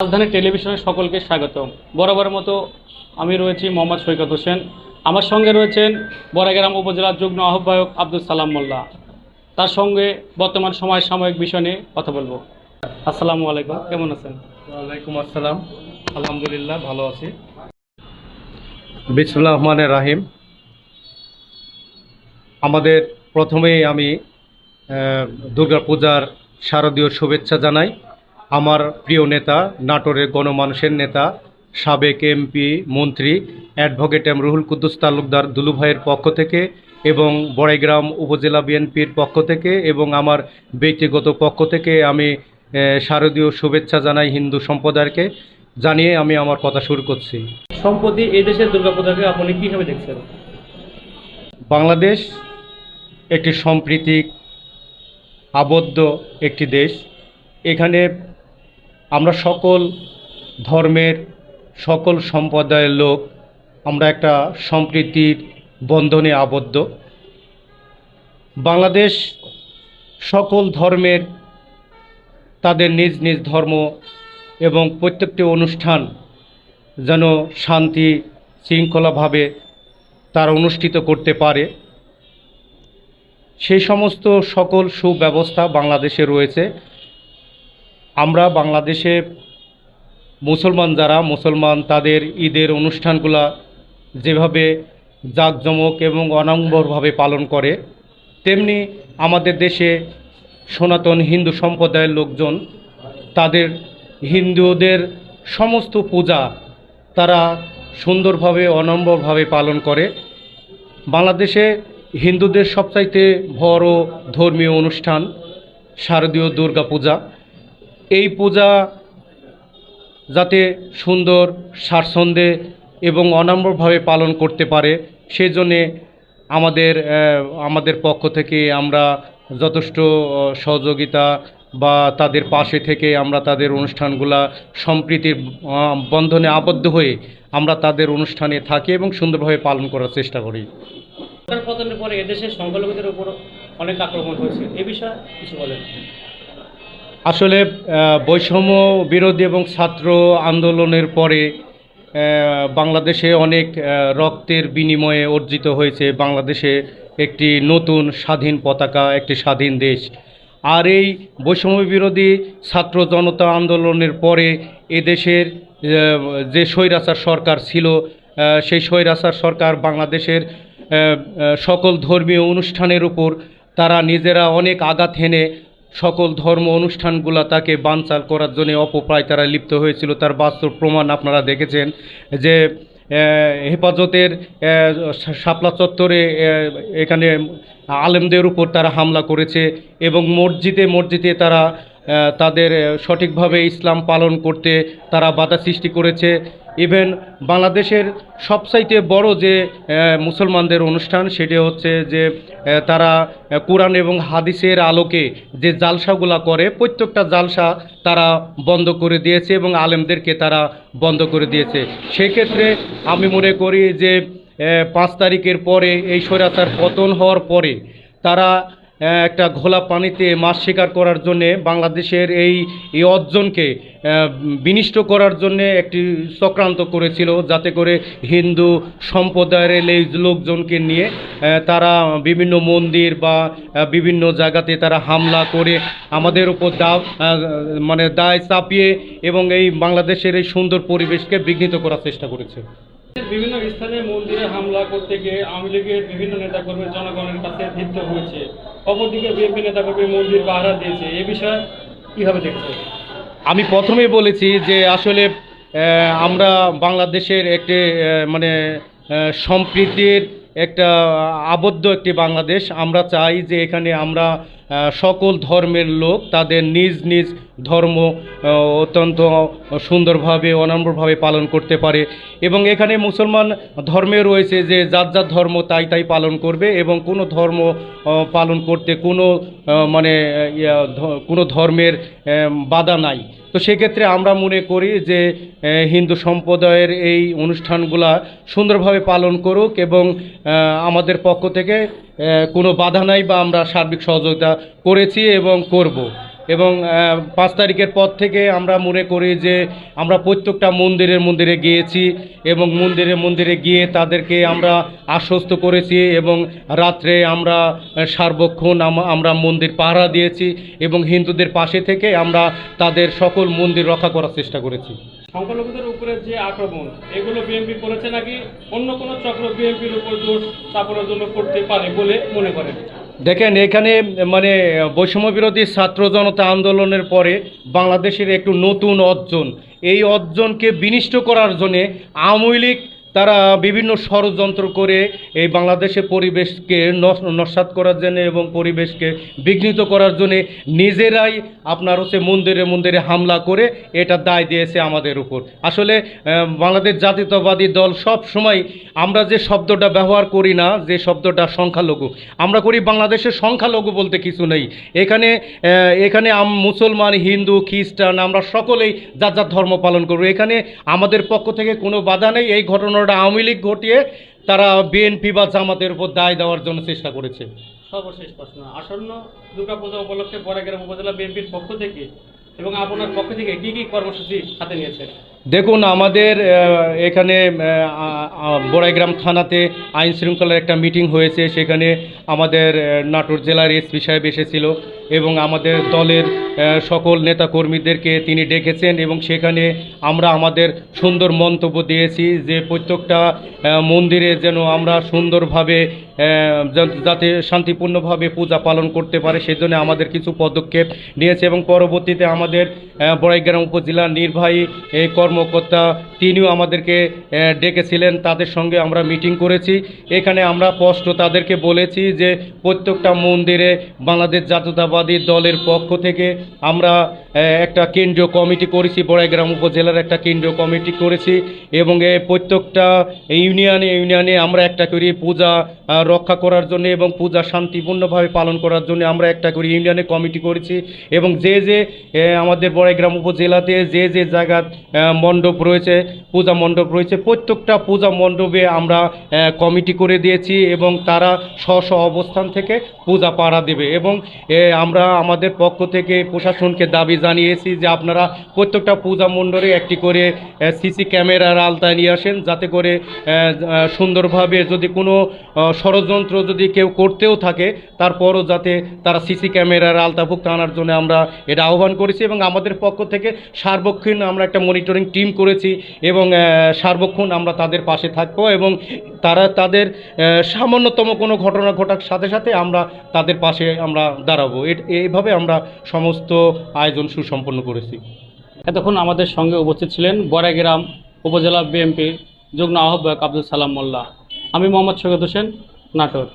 রাজধানী টেলিভিশনের সকলকে স্বাগত বরাবরের মতো আমি রয়েছি মোহাম্মদ সৈকত হোসেন। আমার সঙ্গে রয়েছেন বড়াগ্রাম উপজেলার যুগ্ম আহ্বায়ক আব্দুল সালাম মোল্লা। তার সঙ্গে বর্তমান সময় সাময়িক বিষয় নিয়ে কথা বলব। আসসালামু আলাইকুম। কেমন আছেন? ওয়ালাইকুম আসসালাম। আলহামদুলিল্লাহ ভালো আছি। বিসমুল্লাহ রহমানের রাহিম। আমাদের প্রথমেই আমি দুর্গাপূজার শারদীয় শুভেচ্ছা জানাই। আমার প্রিয় নেতা নাটোরের গণমানুষের নেতা সাবেক এমপি মন্ত্রী অ্যাডভোকেট এম রুহুল কুদ্দুস তালুকদার দুলুভাইয়ের পক্ষ থেকে এবং বড়াইগ্রাম উপজেলা বিএনপির পক্ষ থেকে এবং আমার ব্যক্তিগত পক্ষ থেকে আমি শারদীয় শুভেচ্ছা জানাই হিন্দু সম্প্রদায়কে জানিয়ে আমি আমার কথা শুরু করছি। সম্প্রতি এই দেশের দুর্গাপূজাকে আপনি কীভাবে দেখছেন? বাংলাদেশ একটি সম্প্রীতিক আবদ্ধ একটি দেশ। এখানে আমরা সকল ধর্মের, সকল সম্প্রদায়ের লোক, আমরা একটা সম্প্রীতির বন্ধনে আবদ্ধ। বাংলাদেশ সকল ধর্মের, তাদের নিজ নিজ ধর্ম এবং প্রত্যেকটি অনুষ্ঠান যেন শান্তি শৃঙ্খলাভাবে তারা অনুষ্ঠিত করতে পারে। সেই সমস্ত সকল সুব্যবস্থা বাংলাদেশে রয়েছে। আমরা বাংলাদেশে মুসলমান যারা, মুসলমান তাদের ঈদের অনুষ্ঠানগুলা যেভাবে জাঁকজমক এবং অনাম্বরভাবে পালন করে, তেমনি আমাদের দেশে সনাতন হিন্দু সম্প্রদায়ের লোকজন, তাদের হিন্দুদের সমস্ত পূজা তারা সুন্দরভাবে অনম্বরভাবে পালন করে। বাংলাদেশে হিন্দুদের সবচাইতে বড় ধর্মীয় অনুষ্ঠান শারদীয় দুর্গা পূজা এই পূজা যাতে সুন্দর স্বাচ্ছন্দ্যে এবং অনাম্রভাবে পালন করতে পারে সেই জন্যে আমাদের আমাদের পক্ষ থেকে আমরা যথেষ্ট সহযোগিতা বা তাদের পাশে থেকে আমরা তাদের অনুষ্ঠানগুলা সম্প্রীতির বন্ধনে আবদ্ধ হয়ে আমরা তাদের অনুষ্ঠানে থাকি এবং সুন্দরভাবে পালন করার চেষ্টা করি। পতনের পরে এদেশের সংখ্যালঘুদের উপর অনেক আক্রমণ হয়েছে। এ বিষয়ে কিছু বলেন। আসলে বৈষম্য বিরোধী এবং ছাত্র আন্দোলনের পরে বাংলাদেশে অনেক রক্তের বিনিময়ে অর্জিত হয়েছে বাংলাদেশে একটি নতুন স্বাধীন পতাকা, একটি স্বাধীন দেশ। আর এই বৈষম্য বিরোধী ছাত্র জনতা আন্দোলনের পরে এদেশের যে স্বৈরাচার সরকার ছিল সেই স্বৈরাচার সরকার বাংলাদেশের সকল ধর্মীয় অনুষ্ঠানের উপর তারা নিজেরা অনেক আঘাত হেনে সকল ধর্ম অনুষ্ঠানগুলো তাকে বানচাল করার জন্য অপপ্রায় তারা লিপ্ত হয়েছিল। তার বাস্তব প্রমাণ আপনারা দেখেছেন যে হেফাজতের শাপলা চত্বরে এখানে আলেমদের উপর তারা হামলা করেছে এবং মসজিদে মসজিদে তারা তাদের সঠিকভাবে ইসলাম পালন করতে তারা বাধা সৃষ্টি করেছে। ইভেন বাংলাদেশের সবচাইতে বড় যে মুসলমানদের অনুষ্ঠান সেটি হচ্ছে যে তারা কোরআন এবং হাদিসের আলোকে যে জালসাগুলা করে, প্রত্যেকটা জালসা তারা বন্ধ করে দিয়েছে এবং আলেমদেরকে তারা বন্ধ করে দিয়েছে। সেক্ষেত্রে আমি মনে করি যে পাঁচ তারিখের পরে এই স্বৈরাচার পতন হওয়ার পরে তারা একটা ঘোলা পানিতে মাছ শিকার করার জন্যে বাংলাদেশের এই এই অর্জনকে বিনিষ্ট করার জন্যে একটি চক্রান্ত করেছিল যাতে করে হিন্দু সম্প্রদায়ের এই লোকজনকে নিয়ে তারা বিভিন্ন মন্দির বা বিভিন্ন জায়গাতে তারা হামলা করে আমাদের উপর আহ, মানে দায় চাপিয়ে এবং এই বাংলাদেশের এই সুন্দর পরিবেশকে বিঘ্নিত করার চেষ্টা করেছে। বিভিন্ন স্থানে মন্দিরে হামলা করতে গিয়ে আওয়ামী লীগের বিভিন্ন নেতাকর্মী জনগণের কাছে ধৃত হয়েছে। অপরদিকে বিএনপি নেতাকর্মী মন্দির পাহারা দিয়েছে। এ বিষয়ে কীভাবে দেখছে আমি প্রথমে বলেছি যে আসলে আমরা বাংলাদেশের একটি মানে সম্প্রীতির একটা আবদ্ধ একটি বাংলাদেশ। আমরা চাই যে এখানে আমরা সকল ধর্মের লোক তাদের নিজ নিজ ধর্ম অত্যন্ত সুন্দরভাবে, অনম্রভাবে পালন করতে পারে। এবং এখানে মুসলমান ধর্মে রয়েছে যে যার যার ধর্ম তাই তাই পালন করবে এবং কোনো ধর্ম পালন করতে কোনো মানে কোনো ধর্মের বাধা নাই। তো সেক্ষেত্রে আমরা মনে করি যে হিন্দু সম্প্রদায়ের এই অনুষ্ঠানগুলা সুন্দরভাবে পালন করুক এবং আমাদের পক্ষ থেকে কোনো বাধা নাই বা আমরা সার্বিক সহযোগিতা করেছি এবং করব। এবং পাঁচ তারিখের পর থেকে আমরা মনে করি যে আমরা প্রত্যেকটা মন্দিরের মন্দিরে গিয়েছি এবং মন্দিরে মন্দিরে গিয়ে তাদেরকে আমরা আশ্বস্ত করেছি এবং রাত্রে আমরা সার্বক্ষণ আম- আমরা মন্দির পাহারা দিয়েছি এবং হিন্দুদের পাশে থেকে আমরা তাদের সকল মন্দির রক্ষা করার চেষ্টা করেছি। সংখ্যালঘুদের উপরে যে আক্রমণ, এগুলো বিএনপি করেছে নাকি অন্য কোনো চক্র বিএনপির উপর জোর স্থাপনের জন্য করতে পারে বলে মনে করেন? দেখেন, এখানে মানে বৈষম্য বিরোধী ছাত্র জনতা আন্দোলনের পরে বাংলাদেশের একটু নতুন অর্জন। এই অর্জনকে বিনিষ্ট করার জন্যে আওয়ামী লীগ তারা বিভিন্ন ষড়যন্ত্র করে এই বাংলাদেশের পরিবেশকে নস- নস্যাৎ করার জন্য এবং পরিবেশকে বিঘ্নিত করার জন্য নিজেরাই আপনার হচ্ছে মন্দিরে মন্দিরে হামলা করে এটা দায় দিয়েছে আমাদের উপর। আসলে বাংলাদেশ জাতীয়তাবাদী দল সব সময় আমরা যে শব্দটা ব্যবহার করি না, যে শব্দটা সংখ্যালঘু, আমরা করি বাংলাদেশের সংখ্যালঘু বলতে কিছু নেই। এখানে এখানে মুসলমান, হিন্দু, খ্রিস্টান, আমরা সকলেই যার যার ধর্ম পালন করব। এখানে আমাদের পক্ষ থেকে কোনো বাধা নেই। এই ঘটনাটা আওয়ামী লীগ ঘটিয়ে তারা বিএনপি বা জামাতের উপর দায় দেওয়ার জন্য চেষ্টা করেছে। সর্বশেষ প্রশ্ন। আসন্ন দুর্গাপূজা উপলক্ষে বড়াগ্রাম উপজেলা বিএনপির পক্ষ থেকে এবং আপনার পক্ষ থেকে কি কি কর্মসূচি হাতে নিয়েছে দেখুন আমাদের এখানে বড়াইগ্রাম থানাতে আইন শৃঙ্খলার একটা মিটিং হয়েছে। সেখানে আমাদের নাটোর জেলার এসপি সাহেব এসেছিল এবং আমাদের দলের সকল নেতাকর্মীদেরকে তিনি ডেকেছেন এবং সেখানে আমরা আমাদের সুন্দর মন্তব্য দিয়েছি যে প্রত্যেকটা মন্দিরে যেন আমরা সুন্দরভাবে যাতে শান্তিপূর্ণভাবে পূজা পালন করতে পারে সেজন্য আমাদের কিছু পদক্ষেপ নিয়েছে এবং পরবর্তীতে আমাদের বড়াইগ্রাম উপজেলার নির্বাহী, এই কর্মকর্তা তিনিও আমাদেরকে ডেকেছিলেন। তাদের সঙ্গে আমরা মিটিং করেছি। এখানে আমরা স্পষ্ট তাদেরকে বলেছি যে প্রত্যেকটা মন্দিরে বাংলাদেশ জাতীয়তাবাদী দলের পক্ষ থেকে আমরা একটা কেন্দ্রীয় কমিটি করেছি, বড়াইগ্রাম উপজেলার একটা কেন্দ্রীয় কমিটি করেছি এবং এই প্রত্যেকটা ইউনিয়নে ইউনিয়নে আমরা একটা করি পূজা রক্ষা করার জন্য এবং পূজা শান্তিপূর্ণভাবে পালন করার জন্য আমরা একটা করে ইউনিয়নে কমিটি করেছি এবং যে যে আমাদের বড়াইগ্রাম উপজেলাতে যে যে জায়গা মণ্ডপ রয়েছে, পূজা মণ্ডপ রয়েছে, প্রত্যেকটা পূজা মণ্ডপে আমরা কমিটি করে দিয়েছি এবং তারা স্ব অবস্থান থেকে পূজা পাড়া দেবে এবং আমরা আমাদের পক্ষ থেকে প্রশাসনকে দাবি জানিয়েছি যে আপনারা প্রত্যেকটা পূজা মণ্ডলে একটি করে সিসি ক্যামেরার আলতায় নিয়ে আসেন যাতে করে সুন্দরভাবে যদি কোনো ষড়যন্ত্র যদি কেউ করতেও থাকে, তারপরও যাতে তারা সিসি ক্যামেরার আলতাভুক্ত আনার জন্য আমরা এটা আহ্বান করেছি এবং আমাদের পক্ষ থেকে সার্বক্ষণ আমরা একটা মনিটরিং টিম করেছি এবং সার্বক্ষণ আমরা তাদের পাশে থাকব এবং তারা তাদের সামান্যতম কোনো ঘটনা ঘটার সাথে সাথে আমরা তাদের পাশে আমরা দাঁড়াবো। এইভাবে আমরা সমস্ত আয়োজন সুসম্পন্ন করেছি। এতক্ষণ আমাদের সঙ্গে উপস্থিত ছিলেন বড়াগ্রাম উপজেলা বিএমপি যুগ্ম আহ্বায়ক আব্দুল সালাম মোল্লা। আমি মোহাম্মদ সৈয়দ হোসেন, নাটোর।